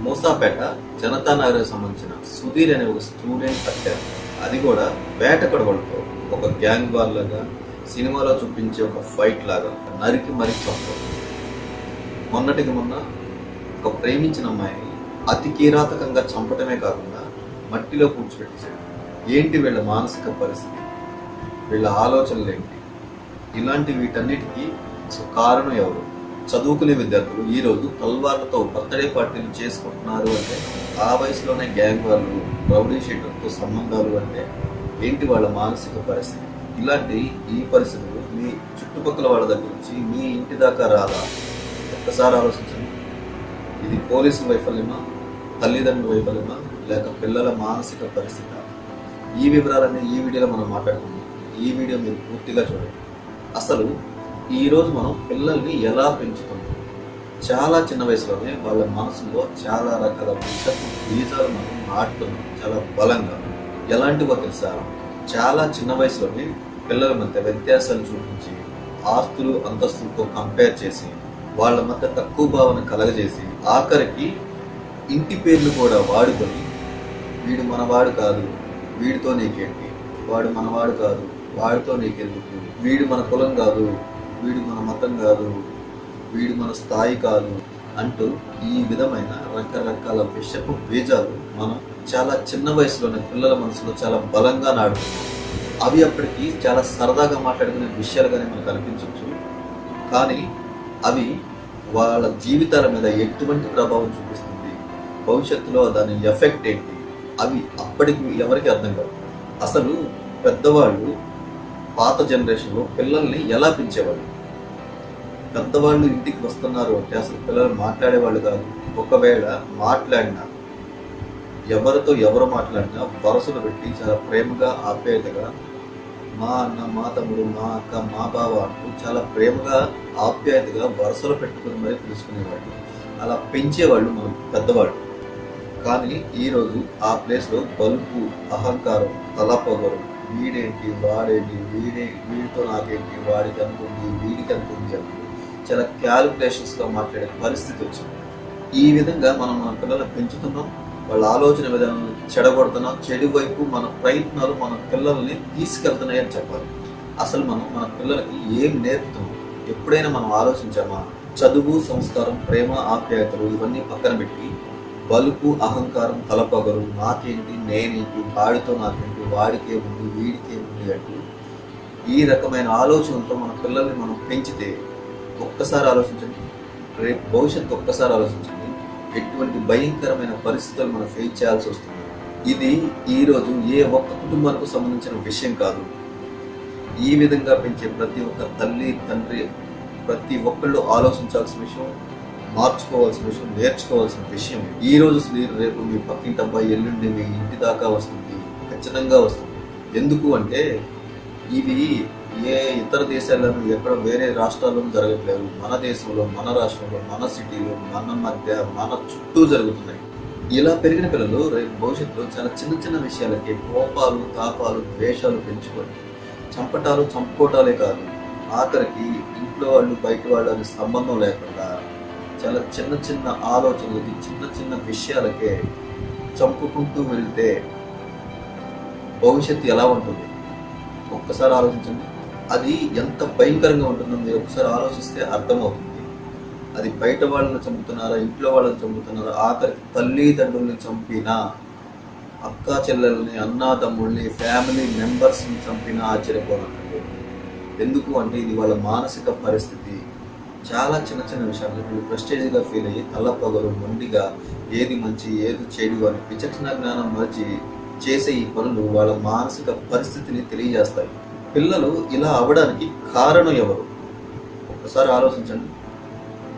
మూసాపేట జనతా నగర్కి సంబంధించిన సుధీర్ అనే ఒక స్టూడెంట్ హత్యారు అది కూడా వేట ఒక గ్యాంగ్ వార్ లాగా సినిమాలో చూపించే ఒక ఫైట్ లాగా నరికి మరి చంపారు. మొన్నటికి మొన్న ఒక ప్రేమించిన అమ్మాయిని అతి కీరాతకంగా చంపటమే కాకుండా మట్టిలో కూర్చోబెట్టేశాడు. ఏంటి వీళ్ళ మానసిక పరిస్థితి? వీళ్ళ ఆలోచనలు ఏంటి? ఇలాంటి వీటన్నిటికీ కారణం ఎవరు? చదువుకునే విద్యార్థులు ఈ రోజు తల్వార్లతో బర్త్డే పార్టీలు చేసుకుంటున్నారు అంటే ఆ వయసులోనే గ్యాంగ్ వాళ్ళు రౌడీ షీటర్తో సంబంధాలు అంటే ఏంటి వాళ్ళ మానసిక పరిస్థితి? ఇలాంటి ఈ పరిస్థితులు మీ చుట్టుపక్కల వాళ్ళ దగ్గర నుంచి మీ ఇంటి దాకా రాదా? ఒక్కసారి ఆలోచించండి. ఇది పోలీసు వైఫల్యమా? తల్లిదండ్రుల వైఫల్యమా? లేక పిల్లల మానసిక పరిస్థితి? ఈ వివరాలన్నీ ఈ వీడియోలో మనం మాట్లాడుకుందాం. ఈ వీడియో మీరు పూర్తిగా చూడండి. అసలు ఈరోజు మనం పిల్లల్ని ఎలా పెంచుతున్నాం? చాలా చిన్న వయసులోనే వాళ్ళ మనసులో చాలా రకాల విషపు బీజాలు మనం నాటుతున్నాం. చాలా బలంగా. ఎలాంటివో తెలుసా? చాలా చిన్న వయసులోనే పిల్లల మధ్య వ్యత్యాసాలు చూపించి ఆస్తులు అంతస్తులతో కంపేర్ చేసి వాళ్ళ మధ్య తక్కువ భావన కలగజేసి ఆఖరికి ఇంటి పేర్లు కూడా వాడుకొని వీడు మనవాడు కాదు వీడితో నీకేంటి? వాడు మనవాడు కాదు వాడితో నీకెందుకు? వీడు మన కులం కాదు వీడు మన మతం కాదు వీడు మన స్థాయి కాదు అంటూ ఈ విధమైన రకరకాల విషపు బీజాలు మనం చాలా చిన్న వయసులోనే పిల్లల మనసులో చాలా బలంగా నాడుతున్నాం అవి అప్పటికి చాలా సరదాగా మాట్లాడుకునే విషయాలుగానే మనకు అనిపించవచ్చు కానీ అవి వాళ్ళ జీవితాల మీద ఎటువంటి ప్రభావం చూపిస్తుంది? భవిష్యత్తులో దాని ఎఫెక్ట్ ఏంటి? అవి అప్పటికి ఎవరికి అర్థం కాదు అసలు పెద్దవాళ్ళు పాత జనరేషన్లో పిల్లల్ని ఎలా పెంచేవాళ్ళు? పెద్దవాళ్ళు ఇంటికి వస్తున్నారు అంటే అసలు పిల్లలు మాట్లాడేవాళ్ళు కాదు. ఒకవేళ మాట్లాడినా ఎవరితో ఎవరు మాట్లాడినా వరుసలు పెట్టి చాలా ప్రేమగా ఆప్యాయతగా మా అన్న మా తమ్ముడు మా అక్క మా బావ అంటూ చాలా ప్రేమగా ఆప్యాయతగా వరుసలు పెట్టుకుని మరీ పిలుచుకునేవాళ్ళు. అలా పెంచేవాళ్ళు మన పెద్దవాళ్ళు. కానీ ఈరోజు ఆ ప్లేస్లో బలుపు అహంకారం తలపొగరు వీడేంటి? వాడేంటి? వీడే వీడితో నాకేంటి? వాడికి అనుకుంది వీడికి అనుకుంది అనుకుంది చాలా క్యాలిక్యులేషన్స్గా మాట్లాడే పరిస్థితి వచ్చింది. ఈ విధంగా మనం మన పిల్లల్ని పెంచుతున్నాం వాళ్ళ ఆలోచన విధానాన్ని చెడగొడుతున్నాం చెడు వైపు మన ప్రయత్నాలు మన పిల్లల్ని తీసుకెళ్తున్నాయని చెప్పాలి. అసలు మనం మన పిల్లలకి ఏం నేర్పుతున్నాం? ఎప్పుడైనా మనం ఆలోచించామా? చదువు సంస్కారం ప్రేమ ఆప్యాయతలు ఇవన్నీ పక్కన పెట్టి బలుపు అహంకారం తలపగలు నాకేంటి నేనేంటి వాడితో నాకేంటి వాడికే ఉంది వీడికే ఉంది అంటూ ఈ రకమైన ఆలోచనలతో మన పిల్లల్ని మనం పెంచితే ఒక్కసారి ఆలోచించండి. రేపు భవిష్యత్తు ఒక్కసారి ఆలోచించండి. ఎటువంటి భయంకరమైన పరిస్థితులు మనం ఫేస్ చేయాల్సి వస్తుంది. ఇది ఈరోజు ఏ ఒక్క కుటుంబానికి సంబంధించిన విషయం కాదు. ఈ విధంగా పెంచే ప్రతి ఒక్క తల్లి తండ్రి ప్రతి ఒక్కళ్ళు ఆలోచించాల్సిన విషయం మార్చుకోవాల్సిన విషయం నేర్చుకోవాల్సిన విషయం. ఈ రోజు మీరు రేపు మీ పక్కింటి అబ్బాయి ఎల్లుండి మీ ఇంటి దాకా వస్తుంది. ఖచ్చితంగా వస్తుంది. ఎందుకు అంటే ఇవి ఏ ఇతర దేశాలలో ఎక్కడ వేరే రాష్ట్రాల్లో జరగట్లేదు. మన దేశంలో మన రాష్ట్రంలో మన సిటీలో మన మధ్య మన చుట్టూ జరుగుతున్నాయి. ఇలా పెరిగిన పిల్లలు రేపు భవిష్యత్తులో చాలా చిన్న చిన్న విషయాలకి కోపాలు తాపాలు ద్వేషాలు పెంచుకొని చంపటాలు చంపుకోవటాలే కాదు ఆఖరికి ఇంట్లో వాళ్ళు బయట వాళ్ళు అనే సంబంధం లేకుండా చాలా చిన్న చిన్న ఆలోచనలకి చిన్న చిన్న విషయాలకే చంపుకుంటూ వెళ్తే భవిష్యత్తు ఎలా ఉంటుంది? ఒక్కసారి ఆలోచించండి. అది ఎంత భయంకరంగా ఉంటుందో మీరు ఒకసారి ఆలోచిస్తే అర్థమవుతుంది. అది బయట వాళ్ళని చంపుతున్నారా ఇంట్లో వాళ్ళని చంపుతున్నారా ఆఖరికి తల్లిదండ్రుల్ని చంపినా అక్క చెల్లెల్ని అన్నా ఫ్యామిలీ మెంబర్స్ని చంపినా ఆశ్చర్యపోనక్కర్లేదు. ఎందుకు అంటే ఇది వాళ్ళ మానసిక పరిస్థితి. చాలా చిన్న చిన్న విషయాలు వీళ్ళు ప్రెస్టేజ్గా ఫీల్ అయ్యి తలపొగరు మొండిగా ఏది మంచి ఏది చెడు అని విచక్షణ జ్ఞానం మరిచి చేసే ఈ పనులు వాళ్ళ మానసిక పరిస్థితిని తెలియజేస్తాయి. పిల్లలు ఇలా అవడానికి కారణం ఎవరు? ఒక్కసారి ఆలోచించండి.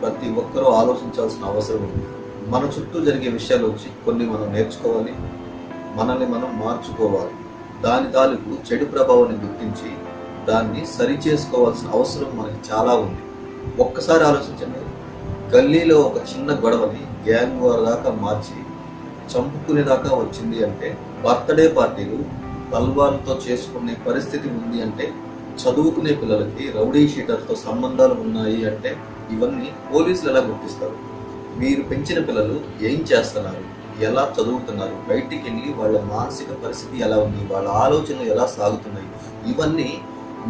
ప్రతి ఒక్కరూ ఆలోచించాల్సిన అవసరం ఉంది. మన చుట్టూ జరిగే విషయాలు వచ్చి కొన్ని మనం నేర్చుకోవాలి మనల్ని మనం మార్చుకోవాలి. దాని తాలూకు చెడు ప్రభావాన్ని గుర్తించి దాన్ని సరి చేసుకోవాల్సిన అవసరం మనకి చాలా ఉంది. ఒక్కసారి ఆలోచించండి. గల్లీలో ఒక చిన్న గొడవని గ్యాంగ్ వార్ దాకా మార్చి చంపుకునేదాకా వచ్చింది అంటే బర్త్డే పార్టీలు తల్వార్తో చేసుకునే పరిస్థితి ఉంది అంటే చదువుకునే పిల్లలకి రౌడీ షీటర్తో సంబంధాలు ఉన్నాయి అంటే ఇవన్నీ పోలీసులు ఎలా గుర్తిస్తారు? మీరు పెంచిన పిల్లలు ఏం చేస్తున్నారు? ఎలా చదువుతున్నారు? బయటికి వెళ్ళి వాళ్ళ మానసిక పరిస్థితి ఎలా ఉంది? వాళ్ళ ఆలోచనలు ఎలా సాగుతున్నాయి? ఇవన్నీ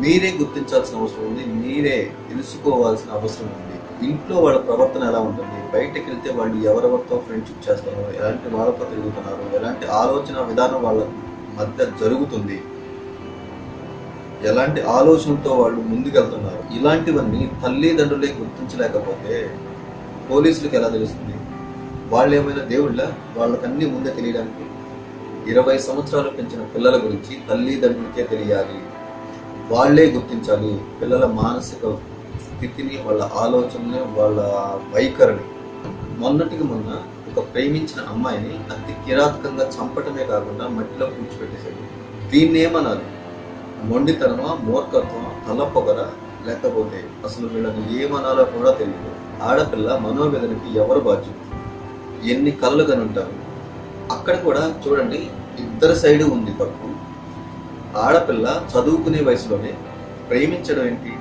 మీరే గుర్తించాల్సిన అవసరం ఉంది మీరే తెలుసుకోవాల్సిన అవసరం ఉంది. ఇంట్లో వాళ్ళ ప్రవర్తన ఎలా ఉంటుంది? బయటకు వెళ్తే వాళ్ళు ఎవరెవరితో ఫ్రెండ్షిప్ చేస్తున్నారు ఎలాంటి వాళ్ళతో తిరుగుతున్నారు? ఎలాంటి ఆలోచన విధానం వాళ్ళకు మధ్య జరుగుతుంది. ఎలాంటి ఆలోచనలతో వాళ్ళు ముందుకెళ్తున్నారు? ఇలాంటివన్నీ తల్లిదండ్రులే గుర్తించలేకపోతే పోలీసులకు ఎలా తెలుస్తుంది? వాళ్ళు ఏమైనా దేవుళ్ళ? వాళ్ళకన్నీ ముందే తెలియడానికి ఇరవై సంవత్సరాలు పెంచిన పిల్లల గురించి తల్లిదండ్రులకే తెలియాలి. వాళ్ళే గుర్తించాలి. పిల్లల మానసిక స్థితిని వాళ్ళ ఆలోచనని వాళ్ళ వైఖరిని. మొన్నటికి మొన్న ఒక ప్రేమించిన అమ్మాయిని అతి కిరాతకంగా చంపటమే కాకుండా మట్టిలో కూర్చోబెట్టేశాడు. దీన్ని ఏమనాలి మొండితనమా మూర్ఖత్వమా తలపొగరా లేకపోతే అసలు వీళ్ళని ఏమనాలో కూడా తెలియదు. ఆడపిల్ల మనోవేదనకి ఎవరు బాధ్యత ఎన్ని కళ్ళు కనుంటారు? అక్కడ కూడా చూడండి ఇద్దరు సైడు ఉంది తప్పు ఆడపిల్ల చదువుకునే వయసులోనే ప్రేమించడం ఏంటి?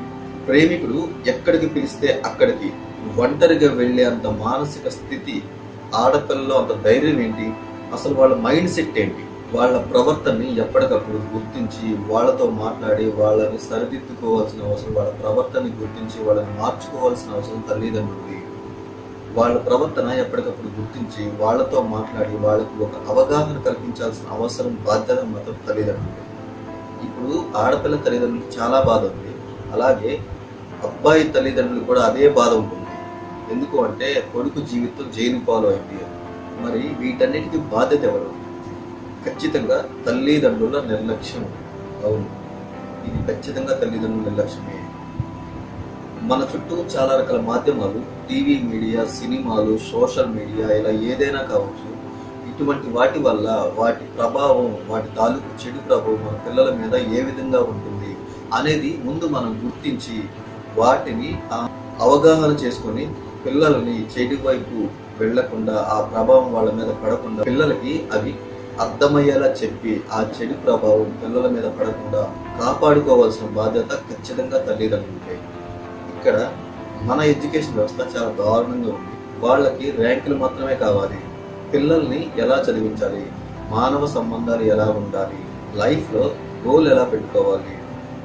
ప్రేమికుడు ఎక్కడికి పిలిస్తే అక్కడికి? ఒంటరిగా వెళ్ళే అంత మానసిక స్థితి ఆడపిల్లలో అంత ధైర్యం ఏంటి? అసలు వాళ్ళ మైండ్ సెట్ ఏంటి? వాళ్ళ ప్రవర్తనని ఎప్పటికప్పుడు గుర్తించి వాళ్ళతో మాట్లాడి వాళ్ళని సరిదిద్దుకోవాల్సిన అవసరం వాళ్ళ ప్రవర్తనని గుర్తించి వాళ్ళని మార్చుకోవాల్సిన అవసరం తల్లిదండ్రులది. వాళ్ళ ప్రవర్తన ఎప్పటికప్పుడు గుర్తించి వాళ్ళతో మాట్లాడి వాళ్ళకి ఒక అవగాహన కల్పించాల్సిన అవసరం బాధ్యత మాత్రం తల్లిదండ్రులు ఇప్పుడు ఆడపిల్ల తల్లిదండ్రులకు చాలా బాధ ఉంది. అలాగే అబ్బాయి తల్లిదండ్రులకు కూడా అదే బాధ ఉంటుంది. ఎందుకు అంటే కొడుకు జీవితం జైలు పాలు అయింది. మరి వీటన్నిటికీ బాధ్యత ఎవరు? ఖచ్చితంగా తల్లిదండ్రుల నిర్లక్ష్యం. అవును. ఇది ఖచ్చితంగా తల్లిదండ్రుల నిర్లక్ష్యమే. మన చుట్టూ చాలా రకాల మాధ్యమాలు టీవీ మీడియా సినిమాలు సోషల్ మీడియా ఇలా ఏదైనా కావచ్చు. ఇటువంటి వాటి వల్ల వాటి ప్రభావం వాటి తాలూకు చెడు ప్రభావం మన పిల్లల మీద ఏ విధంగా ఉంటుంది అనేది ముందు మనం గుర్తించి వాటిని అవగాహన చేసుకొని పిల్లలని చెడు వైపు వెళ్ళకుండా ఆ ప్రభావం వాళ్ళ మీద పడకుండా పిల్లలకి అవి అర్థమయ్యేలా చెప్పి ఆ చెడు ప్రభావం పిల్లల మీద పడకుండా కాపాడుకోవాల్సిన బాధ్యత ఖచ్చితంగా తల్లిదండ్రులకే. ఇక్కడ మన ఎడ్యుకేషన్ వ్యవస్థ చాలా దారుణంగా ఉంది. వాళ్ళకి ర్యాంకులు మాత్రమే కావాలి. పిల్లల్ని ఎలా చదివించాలి? మానవ సంబంధాలు ఎలా ఉండాలి? లైఫ్లో గోల్ ఎలా పెట్టుకోవాలి?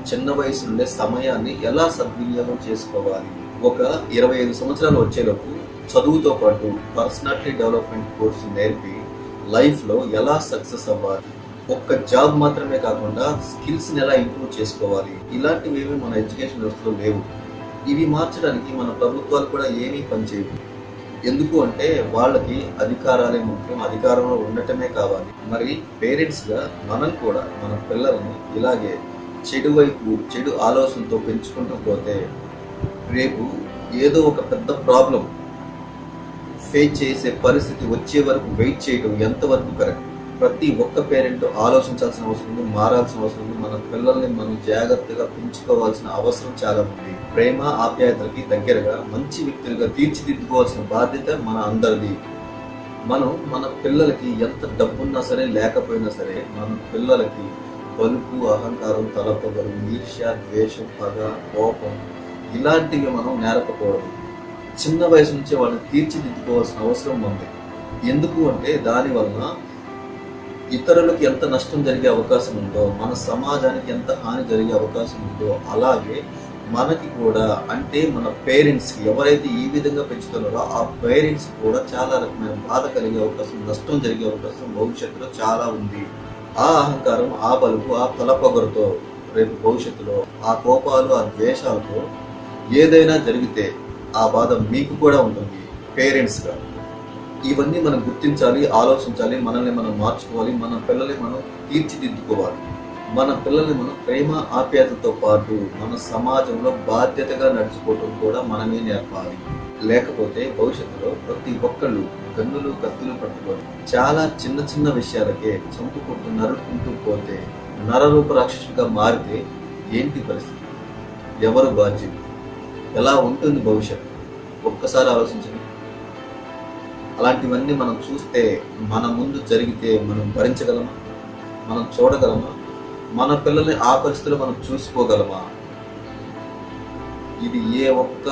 చిన్న వయసు నుండే సమయాన్ని ఎలా సద్వినియోగం చేసుకోవాలి? ఒక ఇరవై ఐదు సంవత్సరాలు వచ్చేలోపు చదువుతో పాటు పర్సనాలిటీ డెవలప్మెంట్ కోర్సు నేర్పి లైఫ్లో ఎలా సక్సెస్ అవ్వాలి? ఒక్క జాబ్ మాత్రమే కాకుండా స్కిల్స్ని ఎలా ఇంప్రూవ్ చేసుకోవాలి? ఇలాంటివి ఏమి మన ఎడ్యుకేషన్ వ్యవస్థలో లేవు. ఇవి మార్చడానికి మన ప్రభుత్వాలు కూడా ఏమీ పనిచేయవు ఎందుకు అంటే వాళ్ళకి అధికారాలే ముఖ్యం అధికారంలో ఉండటమే కావాలి. మరి పేరెంట్స్గా మనం కూడా మన పిల్లల్ని ఇలాగే చెడు వైపు చెడు ఆలోచనతో పెంచుకుంటూ పోతే రేపు ఏదో ఒక పెద్ద ప్రాబ్లం ఫేస్ చేసే పరిస్థితి వచ్చే వరకు వెయిట్ చేయడం ఎంతవరకు కరెక్ట్ ప్రతి ఒక్క పేరెంట్ ఆలోచించాల్సిన అవసరం ఉంది మారాల్సిన అవసరం ఉంది. మన పిల్లల్ని మనం జాగ్రత్తగా పెంచుకోవాల్సిన అవసరం చాలా ఉంది. ప్రేమ ఆప్యాయతలకి దగ్గరగా మంచి వ్యక్తులుగా తీర్చిదిద్దుకోవాల్సిన బాధ్యత మన అందరిది. మనం మన పిల్లలకి ఎంత డబ్బున్నా సరే లేకపోయినా సరే మన పిల్లలకి పలుపు అహంకారం తలపగలు ఈర్ష్య ద్వేషం పగ కోపం ఇలాంటివి మనం నేరకపోవడం చిన్న వయసు నుంచే వాళ్ళని తీర్చిదిద్దుకోవాల్సిన అవసరం ఉంది. ఎందుకు అంటే దానివలన ఇతరులకు ఎంత నష్టం జరిగే అవకాశం ఉందో మన సమాజానికి ఎంత హాని జరిగే అవకాశం ఉందో అలాగే మనకి కూడా అంటే మన పేరెంట్స్కి ఎవరైతే ఈ విధంగా పెంచుతున్నారో ఆ పేరెంట్స్ కూడా చాలా రకమైన బాధ కలిగే అవకాశం నష్టం జరిగే అవకాశం భవిష్యత్తులో చాలా ఉంది. ఆ అహంకారం ఆ బలుపు ఆ తలపొగరుతో రేపు భవిష్యత్తులో ఆ కోపాలు ఆ ద్వేషాలతో ఏదైనా జరిగితే ఆ బాధ మీకు కూడా ఉంటుంది పేరెంట్స్గా ఇవన్నీ మనం గుర్తించాలి ఆలోచించాలి మనల్ని మనం మార్చుకోవాలి మన పిల్లల్ని మనం తీర్చిదిద్దుకోవాలి. మన పిల్లల్ని మనం ప్రేమ ఆప్యాయతతో పాటు మన సమాజంలో బాధ్యతగా నడుచుకోవటం కూడా మనమే నేర్పాలి. లేకపోతే భవిష్యత్తులో ప్రతి ఒక్కళ్ళు గన్నులు కత్తులు పట్టుకొని చాలా చిన్న చిన్న విషయాలకే చంపుకుంటూ నరుకుంటూ పోతే నరరూప రాక్షసుగా మారితే ఏంటి పరిస్థితి? ఎవరు బాధ్యత ఎలా ఉంటుంది భవిష్యత్తు ఒక్కసారి ఆలోచించండి. అలాంటివన్నీ మనం చూస్తే మన ముందు జరిగితే మనం భరించగలమా? మనం చూడగలమా? మన పిల్లల్ని ఆ పరిస్థితిలో మనం చూసుకోగలమా? ఇది ఏ ఒక్క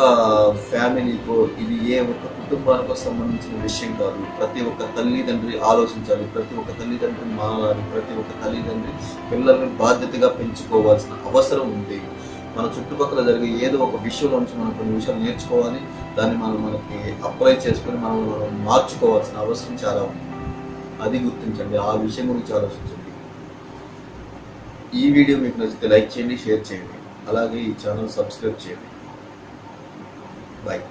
ఫ్యామిలీకో ఇది ఏ ఒక్క కుటుంబానికో సంబంధించిన విషయం కాదు. ప్రతి ఒక్క తల్లిదండ్రి ఆలోచించాలి ప్రతి ఒక్క తల్లిదండ్రి మారాలి ప్రతి ఒక్క తల్లిదండ్రి పిల్లల్ని బాధ్యతగా పెంచుకోవాల్సిన అవసరం ఉంది. మన చుట్టుపక్కల జరిగే ఏదో ఒక విషయంలో నుంచి మనం కొన్ని విషయాలు నేర్చుకోవాలి. దాన్ని మనం మనకి అప్లై చేసుకొని మనం మనం మార్చుకోవాల్సిన అవసరం చాలా ఉంది. అది గుర్తించండి. ఆ విషయం గురించి ఆలోచించండి. ఈ వీడియో మీకు నచ్చితే లైక్ చేయండి షేర్ చేయండి. అలాగే ఈ ఛానల్ సబ్స్క్రైబ్ చేయండి. బాయ్.